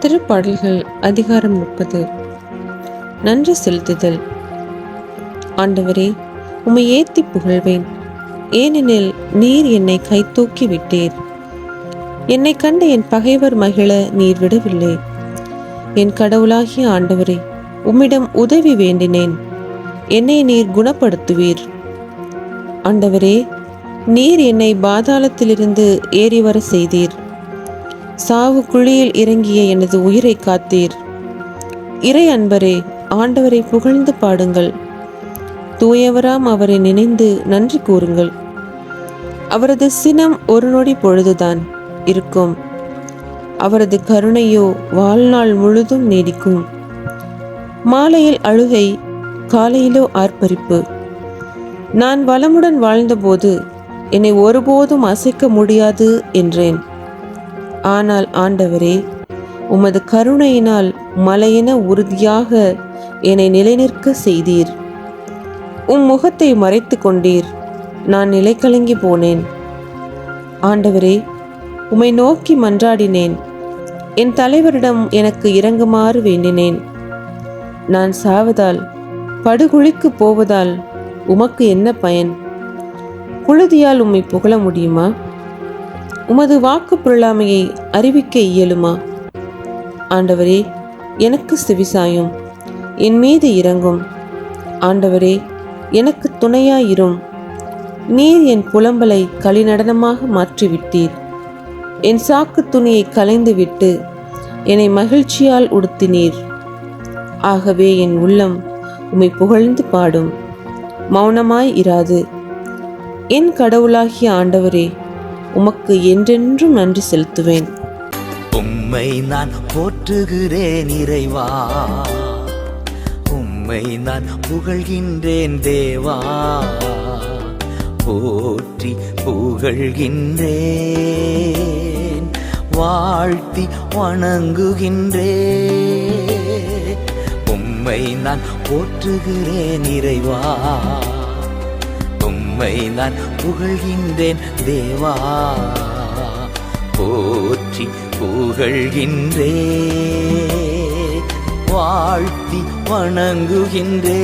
திருப்பாடல்கள் அதிகாரம் முப்பது. நன்றி செலுத்துதல். ஆண்டவரே உம்மை ஏத்தி புகழ்வேன். ஏனெனில் நீர் என்னை கைத்தூக்கி விட்டீர். என்னை கண்டு என் பகைவர் மகிழ நீர் விடவில்லை. என் கடவுளாகிய ஆண்டவரே உம்மிடம் உதவி வேண்டினேன். என்னை நீர் குணப்படுத்துவீர். ஆண்டவரே நீர் என்னை பாதாளத்திலிருந்து ஏறி வர செய்தீர். சாவு குழியில் இறங்கிய எனது உயிரை காத்தீர். இறை அன்பரே ஆண்டவரை புகழ்ந்து பாடுங்கள். தூயவராம் அவரை நினைந்து நன்றி கூறுங்கள். அவரது சினம் ஒரு நொடி பொழுதுதான் இருக்கும். அவரது கருணையோ வாழ்நாள் முழுதும் நீடிக்கும். மாலையில் அழுகை காலையிலோ ஆர்ப்பரிப்பு. நான் வளமுடன் வாழ்ந்தபோது என்னை ஒருபோதும் அசைக்க முடியாது என்றேன். ஆனால் ஆண்டவரே உமது கருணையினால் மலையென உறுதியாக என்னை நிலைநிற்க செய்தீர். உம் முகத்தை மறைத்து கொண்டீர். நான் நிலை கலங்கி போனேன். ஆண்டவரே உம்மை நோக்கி மன்றாடினேன். என் தலைவரிடம் எனக்கு இறங்குமாறு வேண்டினேன். நான் சாவதால் படுகுழிக்கு போவதால் உமக்கு என்ன பயன்? புழுதியால் உம்மை புகழ முடியுமா? உமது வாக்கு பொருளாமையை அறிவிக்க இயலுமா? ஆண்டவரே எனக்கு செவிசாயும் என் மீது இறங்கும். ஆண்டவரே எனக்கு துணையாயிரும். நீர் என் புலம்பலை களிநடனமாக மாற்றிவிட்டீர். என் சாக்கு துணியை கலைந்துவிட்டு என்னை மகிழ்ச்சியால் உடுத்தினீர். ஆகவே என் உள்ளம் உம்மை புகழ்ந்து பாடும். மௌனமாய் இராது. என் கடவுளாகிய ஆண்டவரே உமக்கு என்றென்றும் நன்றி செலுத்துவேன். உம்மை நான் போற்றுகிறேன் இறைவா. உம்மை நான் புகழ்கின்றேன் தேவா. போற்றி புகழ்கின்றேன் வாழ்த்தி வணங்குகின்றேன். உம்மை நான் போற்றுகிறேன் இறைவா. உம்மை நான் புகழ்கின்றேன் தேவா. போற்றி புகழ்கின்றே வாழ்த்தி வணங்குகின்றே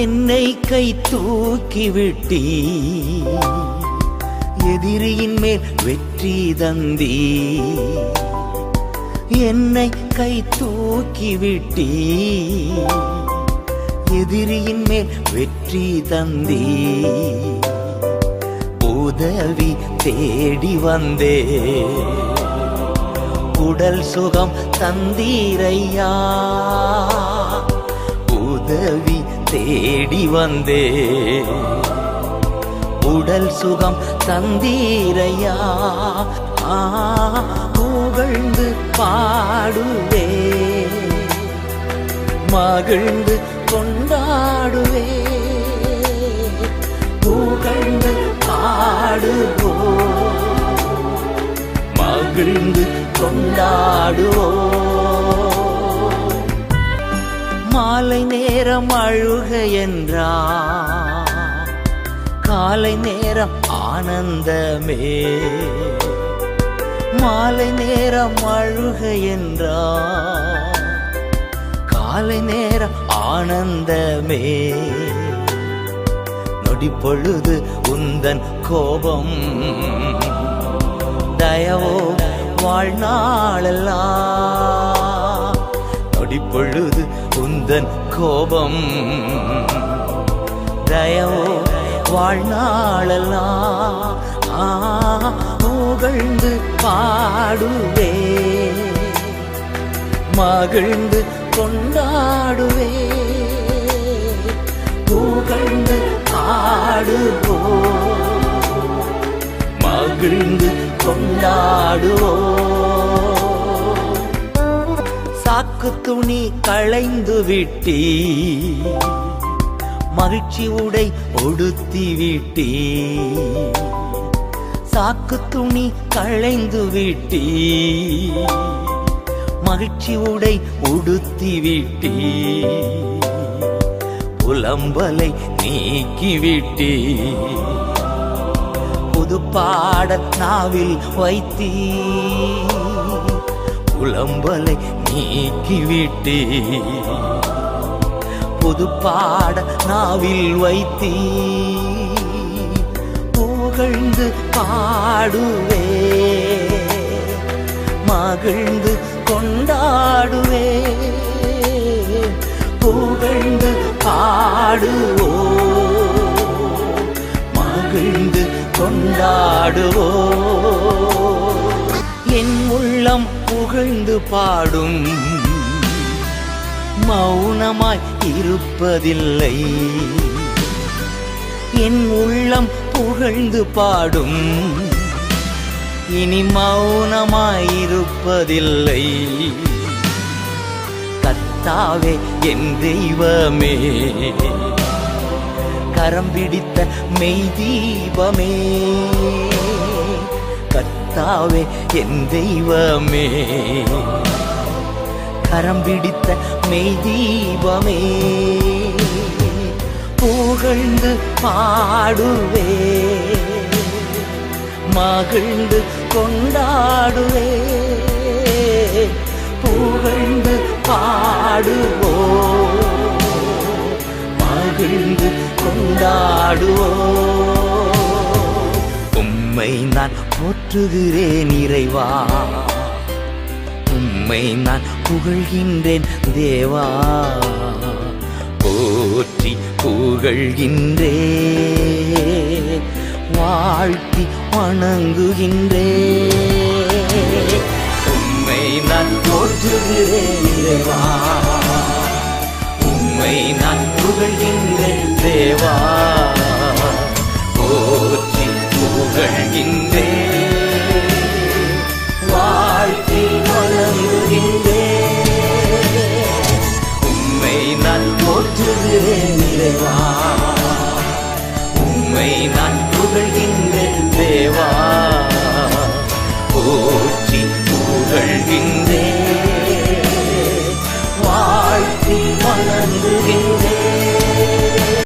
என்னை கை தூக்கிவிட்டி எதிரியின் மேல் வெற்றி தந்தி என்னை கை தூக்கிவிட்டீ எதிரியின் மேல் வெற்றி தந்தீ. உதவி தேடி வந்தே. உடல் சுகம் தந்தீரையா. உதவி தேடி வந்தே. உடல் சுகம் தந்தீரையா. புகழ்ந்து பாடுவே. மகிழ்ந்து கொண்டாடுவே. புகழ்ந்து பாடுவோ. மகிழ்ந்து கொண்டாடுவோ. மாலை நேரம் அழுக என்றா. காலை நேரம் ஆனந்தமே. மாலை நேரம் அழுக என்றா. காலை நேரம் ஆனந்தமே. நொடி பொழுது உந்தன் கோபம். தயவோ வாழ்நாளெல்லாம். நொடி பொழுது உந்தன் கோபம். தயவோ வாழ்நாளெல்லாம். புகழ்ந்து பாடுவே. மகிழ்ந்து கொண்டாடுவே. புகழ்ந்து ஆடுவோ மகிழ்ந்து கொண்டாடுவோ சாக்கு துணி களைந்து விட்டி மகிழ்ச்சி உடை ஒடுத்தி விட்டி சாக்கு துணி களைந்து விட்டீ மகிழ்ச்சி உடை உடுத்தி விட்டீ புலம்பலை நீக்கிவிட்டே புது பாடத்னாவில் வைத்தீ புலம்பலை நீக்கிவிட்டே புது பாட நாவில் வைத்தீ புகழ்ந்து பாடுவே மகிழ்ந்து கொண்டாடுவே. புகழ்ந்து பாடுவோ. மகிழ்ந்து கொண்டாடுவோ. என் உள்ளம் புகழ்ந்து பாடும். மௌனமாய் இருப்பதில்லை. என் உள்ளம் புகழ்ந்து பாடும். இனி மௌனமாயிருப்பதில்லை. கத்தாவே என் தெய்வமே கரம் பிடித்த மெய் தீபமே கத்தாவே என் தெய்வமே கரம் பிடித்த மெய் தீபமே புகழ்ந்து பாடுவே. மகிழ்ந்து கொண்டாடுவே. புகழ்ந்து பாடுவோ. மகிழ்ந்து கொண்டாடுவோ. உம்மை நான் போற்றுகிறேன் இறைவா. உம்மை நான் புகழ்கின்றேன் தேவா. போற்றி புகழ்கின்றேன் வாழ்த்தி வணங்குகின்றே. உம்மை நான் போற்றுகிறேன் இறைவா உம்மை நான் புகழ்கின்றேன் தேவா. போற்றி புகழ்கின்றே. வாழ்த்தி வணங்குகின்றே. உம்மை நான் போற்றுகிறேன் இறைவா உம்மை நான்